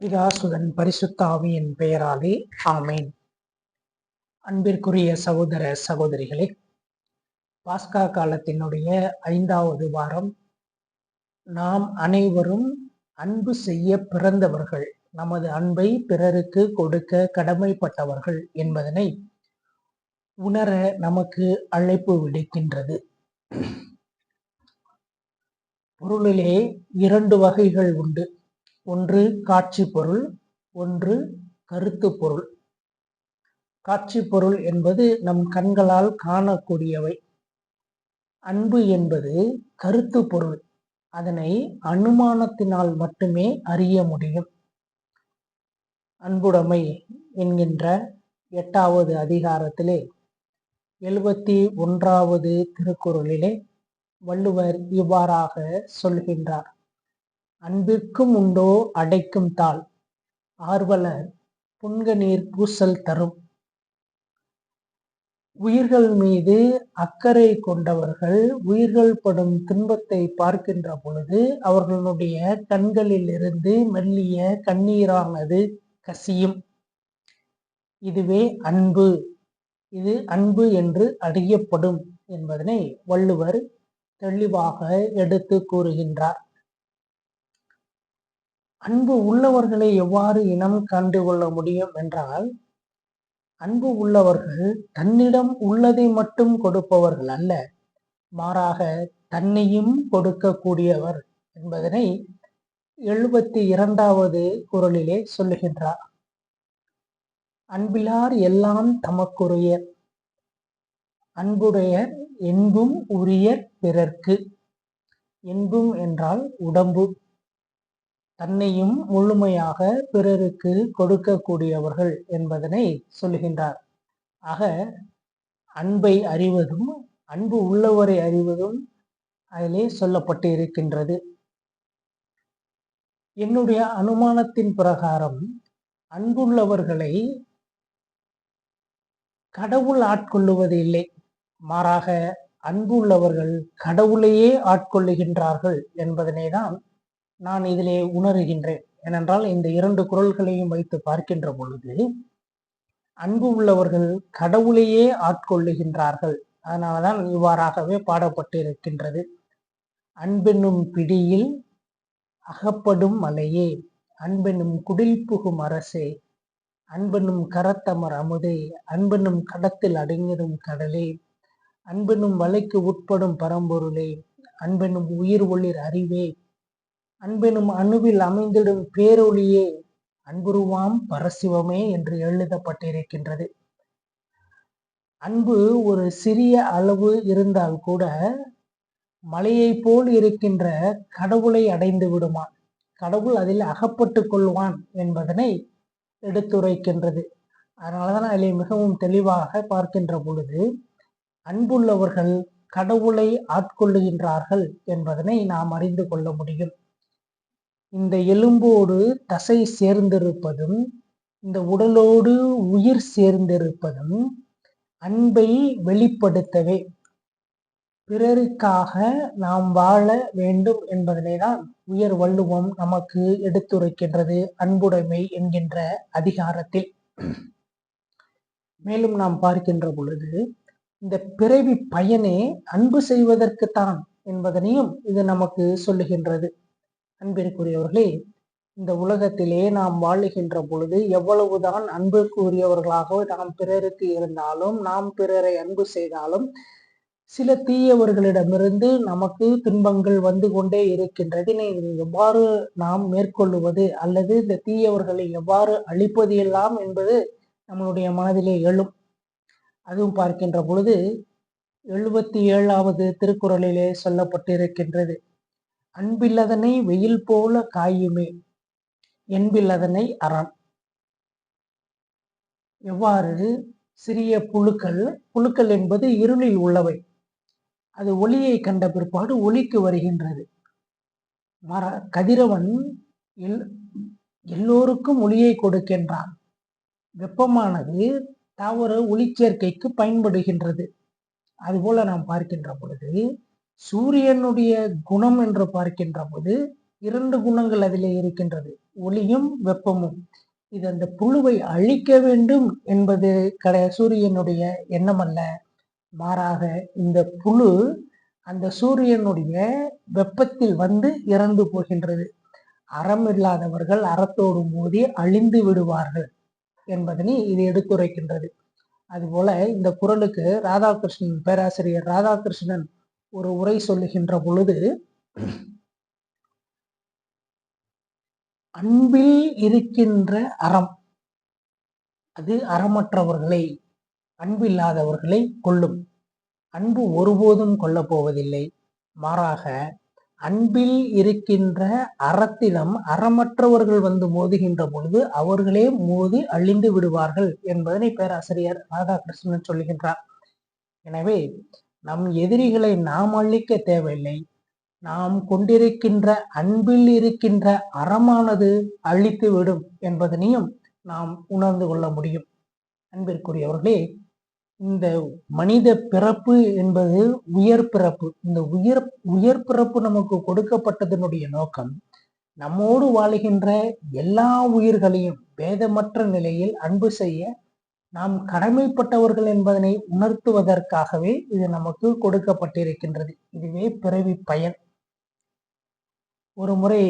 பிதாசுதன் பரிசுத்த ஆவியின் பெயராலே ஆமேன். அன்பிற்குரிய சகோதர சகோதரிகளே பாஸ்கா காலத்தினுடைய ஐந்தாவது வாரம் நாம் அனைவரும் அன்பு செய்ய பிறந்தவர்கள் நமது அன்பை பிறருக்கு கொடுக்க கடமைப்பட்டவர்கள் என்பதனை உணர நமக்கு அழைப்பு விடுக்கின்றது. பொருளிலே இரண்டு வகைகள் உண்டு. ஒன்று காட்சி பொருள் ஒன்று கருத்து பொருள் காட்சி பொருள் என்பது நம் கண்களால் காணக்கூடியவை. அன்பு என்பது கருத்து பொருள் அதனை அனுமானத்தினால் மட்டுமே அறிய முடியும். அன்புடைமை என்கின்ற எட்டாவது அதிகாரத்திலே எழுபத்தி ஒன்றாவது திருக்குறளிலே வள்ளுவர் இவ்வாறாக சொல்கின்றார். அன்பிற்கும் உண்டோ அடைக்கும் தாள். ஆர்வலர் புன்க நீர் பூசல் தரும். உயிர்கள் மீது அக்கறை கொண்டவர்கள் உயிர்கள் படும் துன்பத்தை பார்க்கின்ற பொழுது அவர்களுடைய கண்களில் இருந்து மெல்லிய கண்ணீரானது கசியும். இதுவே அன்பு. இது அன்பு என்று அறியப்படும் என்பதனை வள்ளுவர் தெளிவாக எடுத்து கூறுகின்றார். அன்பு உள்ளவர்களை எவ்வாறு இனம் கண்டு கொள்ள முடியும் என்றால் அன்பு உள்ளவர்கள் தன்னிடம் உள்ளதை மட்டும் கொடுப்பவர்கள் அல்ல மாறாக தன்னையும் கொடுக்கக்கூடியவர் என்பதனை எழுபத்தி இரண்டாவது குரலிலே சொல்லுகின்றார். அன்பிலார் எல்லாம் தமக்குரிய அன்புடைய என்பும் உரிய பிறர்க்கு என்பும் என்றால் உடம்பு. தன்னையும் முழுமையாக பிறருக்கு கொடுக்கக்கூடியவர்கள் என்பதனை சொல்லுகின்றார். ஆக அன்பை அறிவதும் அன்பு உள்ளவரை அறிவதும் அதிலே சொல்லப்பட்டு இருக்கின்றது என்னுடைய அனுமானத்தின் பிரகாரம் அன்புள்ளவர்களை கடவுள் ஆட்கொள்ளுவது இல்லை. மாறாக அன்புள்ளவர்கள் கடவுளையே ஆட்கொள்ளுகின்றார்கள் என்பதனை தான் நான் இதிலே உணர்கின்றேன். ஏனென்றால் இந்த இரண்டு குரல்களையும் வைத்து பார்க்கின்ற பொழுது அன்பு உள்ளவர்கள் கடவுளையே ஆட்கொள்ளுகின்றார்கள். அதனாலதான் இவ்வாறாகவே பாடப்பட்டு இருக்கின்றது அன்பென்னும் பிடியில் அகப்படும் மலையே அன்பெனும் குடில் புகும் அரசே அன்பெனும் கரத்தமர் அமுதே அன்பெனும் கடத்தில் அடங்கிடும் கடலே அன்பெனும் வலைக்கு உட்படும் பரம்பொருளே அன்பெனும் உயிர் ஒளிர் அறிவே அன்பெனும் அணுவில் அமைந்திடும் பேரொழியே அன்புருவாம் பரசிவமே என்று எழுதப்பட்டிருக்கின்றது. அன்பு ஒரு சிறிய அளவு இருந்தால் கூட மலையை போல் இருக்கின்ற கடவுளை அடைந்து விடுமான் கடவுள் அதில் அகப்பட்டு கொள்வான் என்பதனை எடுத்துரைக்கின்றது. அதனாலதான் அதில் மிகவும் தெளிவாக பார்க்கின்ற பொழுது அன்புள்ளவர்கள் கடவுளை ஆட்கொள்ளுகின்றார்கள் என்பதனை நாம் அறிந்து கொள்ள முடியும். இந்த எலும்போடு தசை சேர்ந்திருப்பதும் இந்த உடலோடு உயிர் சேர்ந்திருப்பதும் அன்பை வெளிப்படுத்தவே. பிறருக்காக நாம் வாழ வேண்டும் என்பதனை தான் உயர் வள்ளுவம் நமக்கு எடுத்துரைக்கின்றது அன்புடைமை என்கின்ற அதிகாரத்தில். மேலும் நாம் பார்க்கின்ற பொழுது இந்த பிறவி பயனே அன்பு செய்வதற்குத்தான் என்பதனையும் இது நமக்கு சொல்லுகின்றது. அன்பிற்குரியவர்களே இந்த உலகத்திலே நாம் வாழுகின்ற பொழுது எவ்வளவுதான் அன்புக்குரியவர்களாக நாம் பிறருக்கு இருந்தாலும் நாம் பிறரை அன்பு செய்தாலும் சில தீயவர்களிடமிருந்து நமக்கு துன்பங்கள் வந்து கொண்டே இருக்கின்றது எவ்வாறு நாம் மேற்கொள்ளுவது அல்லது இந்த தீயவர்களை எவ்வாறு அழிப்பது எல்லாம் என்பது நம்மளுடைய மனதிலே எழும். அதுவும் பார்க்கின்ற பொழுது எழுபத்தி ஏழாவது திருக்குறளிலே சொல்லப்பட்டிருக்கின்றது. அன்பில்லதனை வெயில் போல காயுமே என்பில்லதனை அறம். எவ்வாறு? சிறிய புழுக்கள் புழுக்கள் என்பது இருளில் உள்ளவை. அது ஒளியை கண்ட பிற்பாடு ஒளிக்கு வருகின்றது. மர கதிரவன் எல் எல்லோருக்கும் ஒளியை கொடுக்கின்றான். வெப்பமானது தாவர ஒளிச்சேர்க்கைக்கு பயன்படுகின்றது. அதுபோல நாம் பார்க்கின்ற பொழுது சூரியனுடைய குணம் என்று பார்க்கின்ற போது இரண்டு குணங்கள் அதிலே இருக்கின்றது. ஒளியும் வெப்பமும். இது அந்த புழுவை அழிக்க வேண்டும் என்பது கடை சூரியனுடைய எண்ணம் அல்ல. மாறாக இந்த புழு அந்த சூரியனுடைய வெப்பத்தில் வந்து இறந்து போகின்றது. அறம் இல்லாதவர்கள் அறத்தோடு மோதி அழிந்து விடுவார்கள் என்பதனை இது எடுத்துரைக்கின்றது. அதுபோல இந்த குரலுக்கு ராதாகிருஷ்ணன் பேராசிரியர் ராதாகிருஷ்ணன் ஒரு உரை சொல்லுகின்ற பொழுது அன்பில் இருக்கின்ற அறம் அது அறமற்றவர்களை அன்பில்லாதவர்களை கொள்ளும் அன்பு ஒருபோதும் கொல்லப் போவதில்லை. மாறாக அன்பில் இருக்கின்ற அறத்திடம் அறமற்றவர்கள் வந்து மோதுகின்ற பொழுது அவர்களே மோதி அழிந்து விடுவார்கள் என்பதனை பேராசிரியர் ராதாகிருஷ்ணன் சொல்லுகின்றார். எனவே நம் எதிரிகளை நாம் அழிக்க தேவையில்லை. நாம் கொண்டிருக்கின்ற அன்பில் இருக்கின்ற அறமானது அழித்து விடும் என்பதனையும் நாம் உணர்ந்து கொள்ள முடியும். அன்பிற்குரியவர்களே இந்த மனித பிறப்பு என்பது உயர் பிறப்பு. இந்த உயர் உயர் பிறப்பு நமக்கு கொடுக்கப்பட்டதனுடைய நோக்கம் நம்மோடு வாழுகின்ற எல்லா உயிர்களையும் பேதமற்ற நிலையில் அன்பு செய்ய நாம் கடமைப்பட்டவர்கள் என்பதனை உணர்த்துவதற்காகவே இது நமக்கு கொடுக்கப்பட்டிருக்கின்றது. இதுவே பிறவி பயன். ஒரு முறை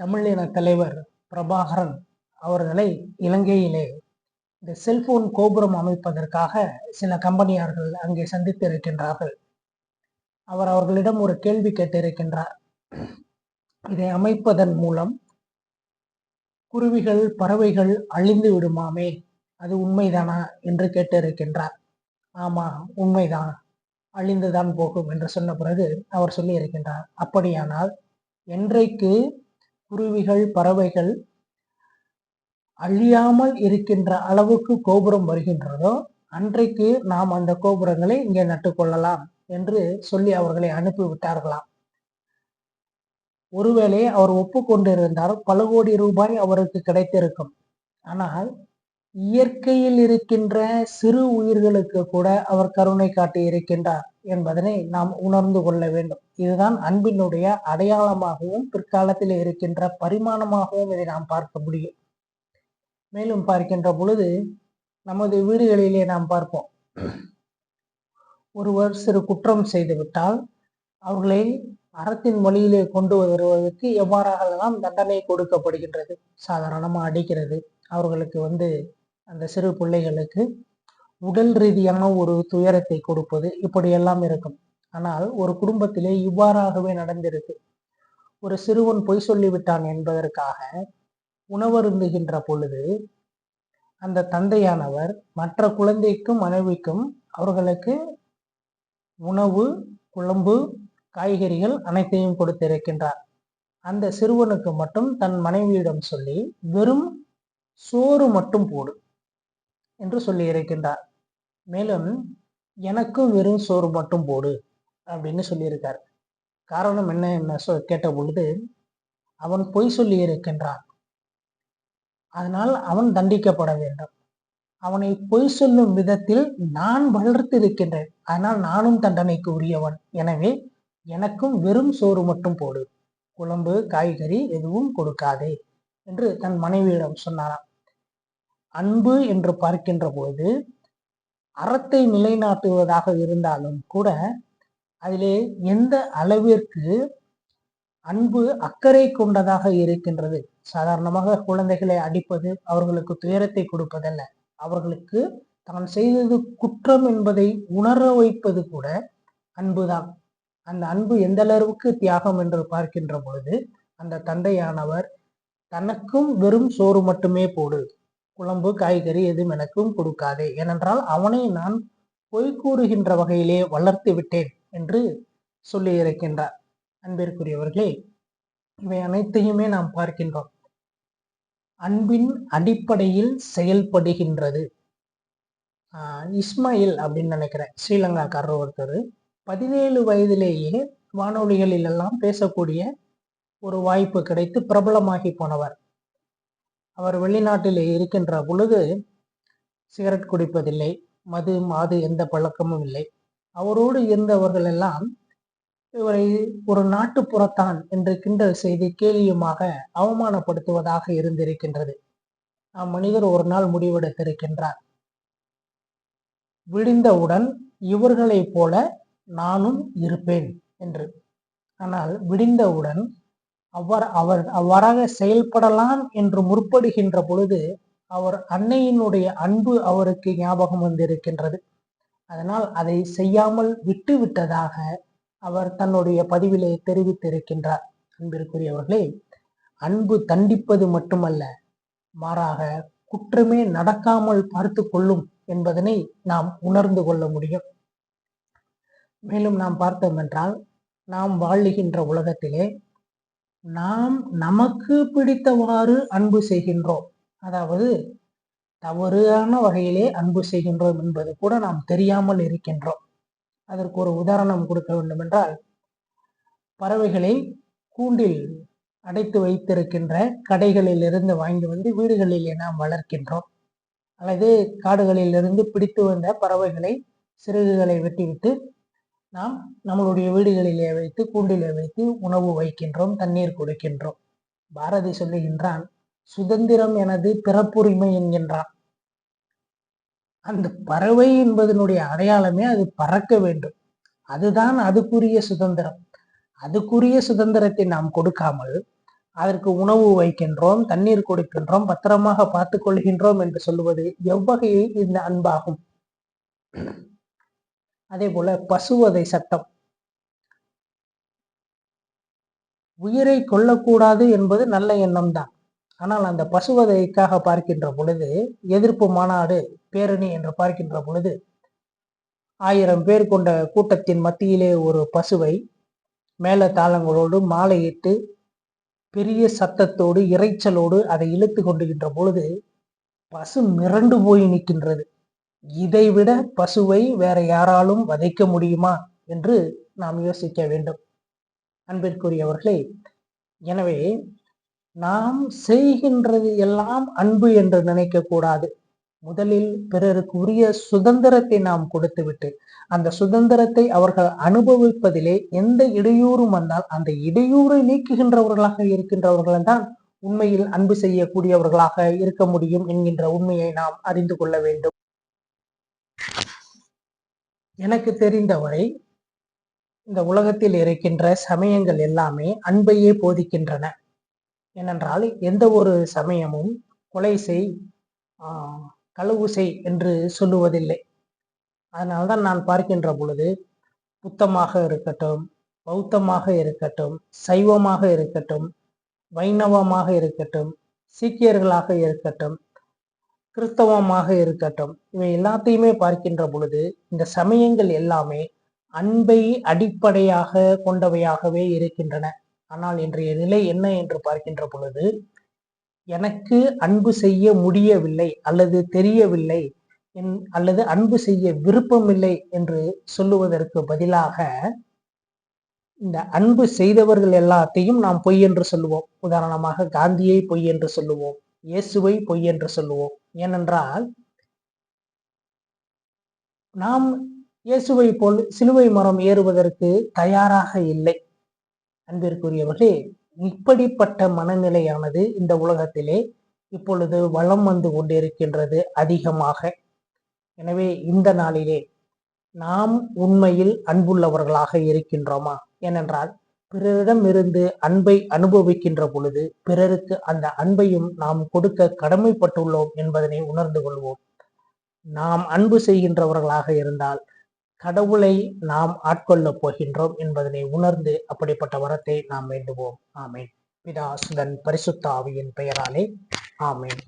தமிழின தலைவர் பிரபாகரன் அவர்களை இலங்கையிலே இந்த செல்போன் கோபுரம் அமைப்பதற்காக சில கம்பெனியார்கள் அங்கே சந்தித்து இருக்கின்றார்கள் அவர் அவர்களிடம் ஒரு கேள்வி கேட்டிருக்கின்றார். இதை அமைப்பதன் மூலம் குருவிகள் பறவைகள் அழிந்து விடுமாமே? அது உண்மைதானா? என்று கேட்டிருக்கின்றார். ஆமா உண்மைதான். அழிந்துதான் போகும் என்று சொன்ன பிறகு அவர் சொல்லி இருக்கின்றார் அப்படியானால் என்றைக்கு குருவிகள் பறவைகள் அழியாமல் இருக்கின்ற அளவுக்கு கோபுரம் வருகின்றதோ அன்றைக்கு நாம் அந்த கோபுரங்களை இங்கே நட்டுக்கொள்ளலாம் என்று சொல்லி அவர்களை அனுப்பி விட்டார்களாம் ஒருவேளை அவர் ஒப்புக்கொண்டிருந்தால் பல கோடி ரூபாய் அவருக்கு கிடைத்திருக்கும். ஆனால் இயற்கையில் இருக்கின்ற சிறு உயிர்களுக்கு கூட அவர் கருணை காட்டி இருக்கின்றார் என்பதனை நாம் உணர்ந்து கொள்ள வேண்டும். இதுதான் அன்பினுடைய அடையாளமாகவும் பிற்காலத்தில் இருக்கின்ற பரிமாணமாகவும் இதை நாம் பார்க்க முடியும். மேலும் பார்க்கின்ற பொழுது நமது வீடுகளிலே நாம் பார்ப்போம். ஒருவர் சிறு குற்றம் செய்துவிட்டால் அவர்களை அறத்தின் மொழியிலே கொண்டு வருவதற்கு எவ்வாறாகலாம் தண்டனை கொடுக்கப்படுகின்றது? சாதாரணமாக அடிக்கிறது. அவர்களுக்கு வந்து அந்த சிறு பிள்ளைகளுக்கு உடல் ரீதியான ஒரு துயரத்தை கொடுப்பது இப்படியெல்லாம் இருக்கும். ஆனால் ஒரு குடும்பத்திலே இவ்வாறாகவே நடந்திருக்கு. ஒரு சிறுவன் பொய் சொல்லிவிட்டான் என்பதற்காக உணவருந்துகின்ற பொழுது அந்த தந்தையானவர் மற்ற குழந்தைக்கும் மனைவிக்கும் அவர்களுக்கு உணவு குழம்பு காய்கறிகள் அனைத்தையும் கொடுத்திருக்கின்றார் அந்த சிறுவனுக்கு மட்டும் தன் மனைவியிடம் சொல்லி வெறும் சோறு மட்டும் போடு என்று சொல்லி இருக்கின்றார். மேலும் எனக்கும் வெறும் சோறு மட்டும் போடு அப்படின்னு சொல்லியிருக்கார் காரணம் என்ன என்ன கேட்ட பொழுது அவன் பொய் சொல்லி இருக்கின்றான். அதனால் அவன் தண்டிக்கப்பட வேண்டும். அவனை பொய் சொல்லும் விதத்தில் நான் வளர்த்திருக்கின்றேன் ஆனால் நானும் தண்டனைக்கு உரியவன். எனவே எனக்கும் வெறும் சோறு மட்டும் போடு. குழம்பு காய்கறி எதுவும் கொடுக்காதே என்று தன் மனைவியிடம் சொன்னாராம். அன்பு என்று பார்க்கின்ற போது அறத்தை நிலைநாட்டுவதாக இருந்தாலும் கூட அதிலே எந்த அளவிற்கு அன்பு அக்கறை கொண்டதாக இருக்கின்றது. சாதாரணமாக குழந்தைகளை அடிப்பது அவர்களுக்கு துயரத்தை கொடுப்பதல்ல. அவர்களுக்கு தான் செய்தது குற்றம் என்பதை உணர வைப்பது கூட அன்புதான். அந்த அன்பு எந்த அளவுக்கு தியாகம் என்று பார்க்கின்ற பொழுது அந்த தந்தையானவர் தனக்கும் வெறும் சோறு மட்டுமே போடு. குழம்பு காய்கறி எதுவும் எனக்கும் கொடுக்காதே. ஏனென்றால் அவனை நான் பொய் கூறுகின்ற வகையிலே வளர்த்து விட்டேன் என்று சொல்லி இருக்கின்றார். அன்பிற்குரியவர்களே இவை அனைத்தையுமே நாம் பார்க்கின்றோம். அன்பின் அடிப்படையில் செயல்படுகின்றது. இஸ்மாயில் அப்படின்னு நினைக்கிறேன். ஸ்ரீலங்காக்காரர் ஒருத்தர். பதினேழு வயதிலேயே வானொலிகளில் எல்லாம் பேசக்கூடிய ஒரு வாய்ப்பு கிடைத்து பிரபலமாகி போனவர். அவர் வெளிநாட்டில் இருக்கின்ற பொழுது சிகரெட் குடிப்பதில்லை மது மாது எந்த பழக்கமும் இல்லை. அவரோடு இருந்தவர்கள் எல்லாம் இவரை ஒரு நாட்டுப்புறத்தான் என்று கிண்டல் செய்து கேலியுமாக அவமானப்படுத்துவதாக இருந்திருக்கின்றது. அம்மனிதர் ஒரு நாள் முடிவெடுத்திருக்கின்றார். விடிந்தவுடன் இவர்களைப் போல நானும் இருப்பேன் என்று. ஆனால் விடிந்தவுடன் அவர் அவர் அவ்வாறாக செயல்படலாம் என்று முற்படுகின்ற பொழுது அவர் அன்னையினுடைய அன்பு அவருக்கு ஞாபகம் வந்திருக்கின்றது. அதனால் அதை செய்யாமல் விட்டுவிட்டதாக அவர் தன்னுடைய பதிவிலே தெரிவித்திருக்கின்றார். அன்பிற்குரியவர்களே அன்பு தண்டிப்பது மட்டுமல்ல மாறாக குற்றமே நடக்காமல் பார்த்து கொள்ளும் என்பதனை நாம் உணர்ந்து கொள்ள முடியும். மேலும் நாம் பார்த்தோம் என்றால் நாம் வாழுகின்ற உலகத்திலே நாம் நமக்கு பிடித்தவாறு அன்பு செய்கின்றோம். அதாவது தவறான வகையிலே அன்பு செய்கின்றோம் என்பது கூட நாம் தெரியாமல் இருக்கின்றோம். அதற்கு ஒரு உதாரணம் கொடுக்க வேண்டும் என்றால் பறவைகளை கூண்டில் அடைத்து வைத்திருக்கின்ற கடைகளில் இருந்து வாங்கி வந்து வீடுகளிலே நாம் வளர்க்கின்றோம். அல்லது காடுகளில் இருந்து பிடித்து வந்த பறவைகளை சிறகுகளை வெட்டிவிட்டு நாம் நம்மளுடைய வீடுகளிலே வைத்து கூண்டிலே வைத்து உணவு வைக்கின்றோம் தண்ணீர் கொடுக்கின்றோம். பாரதி சொல்லுகின்றான் சுதந்திரம் எனது பிறப்புரிமை என்கின்றான். அந்த பறவை என்பதனுடைய அடையாளமே அது பறக்க வேண்டும். அதுதான் அதுக்குரிய சுதந்திரம். அதுக்குரிய சுதந்திரத்தை நாம் கொடுக்காமல் அதற்கு உணவு வைக்கின்றோம் தண்ணீர் கொடுக்கின்றோம் பத்திரமாக பார்த்துக் கொள்கின்றோம் என்று சொல்லுவது எவ்வகையில் இந்த அன்பாகும்? அதே போல பசுவதை சட்டம். உயிரை கொல்லக்கூடாது என்பது நல்ல எண்ணம் தான். ஆனால் அந்த பசுவதைக்காக பார்க்கின்ற பொழுது எதிர்ப்பு மாநாடு பேரணி என்று பார்க்கின்ற பொழுது ஆயிரம் பேர் கொண்ட கூட்டத்தின் மத்தியிலே ஒரு பசுவை மேல தாளங்களோடு மாலையிட்டு பெரிய சத்தத்தோடு இறைச்சலோடு அதை இழுத்து கொண்டுகின்ற பொழுது பசு மிரண்டு போய் நிற்கின்றது. இதைவிட பசுவை வேற யாராலும் வதைக்க முடியுமா என்று நாம் யோசிக்க வேண்டும். அன்பிற்குரியவர்களே எனவே நாம் செய்கின்றது எல்லாம் அன்பு என்று நினைக்க கூடாது. முதலில் பிறருக்கு உரிய சுதந்திரத்தை நாம் கொடுத்துவிட்டு அந்த சுதந்திரத்தை அவர்கள் அனுபவிப்பதிலே எந்த இடையூறும் வந்தால் அந்த இடையூறை நீக்குகின்றவர்களாக இருக்கின்றவர்கள் தான் உண்மையில் அன்பு செய்யக்கூடியவர்களாக இருக்க முடியும் என்கின்ற உண்மையை நாம் அறிந்து கொள்ள வேண்டும். எனக்கு தெரிந்தவரை இந்த உலகத்தில் இருக்கின்ற சமயங்கள் எல்லாமே அன்பையே போதிக்கின்றன. ஏனென்றால் எந்த ஒரு சமயமும் கொலை செய் களவு செய் என்று சொல்லுவதில்லை. அதனால்தான் நான் பார்க்கின்ற பொழுது புத்தமாக இருக்கட்டும் பௌத்தமாக இருக்கட்டும் சைவமாக இருக்கட்டும் வைணவமாக இருக்கட்டும் சீக்கியர்களாக இருக்கட்டும் கிறிஸ்தவமாக இருக்கட்டும். இவை எல்லாத்தையுமே பார்க்கின்ற பொழுது இந்த சமயங்கள் எல்லாமே அன்பை அடிப்படையாக கொண்டவையாகவே இருக்கின்றன. ஆனால் இன்றைய நிலை என்ன என்று பார்க்கின்ற பொழுது எனக்கு அன்பு செய்ய முடியவில்லை அல்லது தெரியவில்லை என் அல்லது அன்பு செய்ய விருப்பமில்லை என்று சொல்லுவதற்கு பதிலாக இந்த அன்பு செய்தவர்கள் எல்லாத்தையும் நாம் பொய் என்று சொல்லுவோம். உதாரணமாக காந்தியை பொய் என்று சொல்லுவோம். இயேசுவை பொய் என்று சொல்லுவோம். ஏனென்றால் நாம் இயேசுவை போல் சிலுவை மரம் ஏறுவதற்கு தயாராக இல்லை. அன்பிற்குரியவர்களே இப்படிப்பட்ட மனநிலையானது இந்த உலகத்திலே இப்பொழுது வளம் வந்து கொண்டிருக்கின்றது அதிகமாக. எனவே இந்த நாளிலே நாம் உண்மையில் அன்புள்ளவர்களாக இருக்கின்றோமா? ஏனென்றால் பிறரிடம் இருந்து அன்பை அனுபவிக்கின்ற பொழுது பிறருக்கு அந்த அன்பையும் நாம் கொடுக்க கடமைப்பட்டுள்ளோம் என்பதனை உணர்ந்து கொள்வோம். நாம் அன்பு செய்கின்றவர்களாக இருந்தால் கடவுளை நாம் ஆட்கொள்ளப் போகின்றோம் என்பதனை உணர்ந்து அப்படிப்பட்ட வரத்தை நாம் வேண்டுவோம். ஆமேன். பிதா சுதன் பரிசுத்த ஆவியின் பெயராலே. ஆமேன்.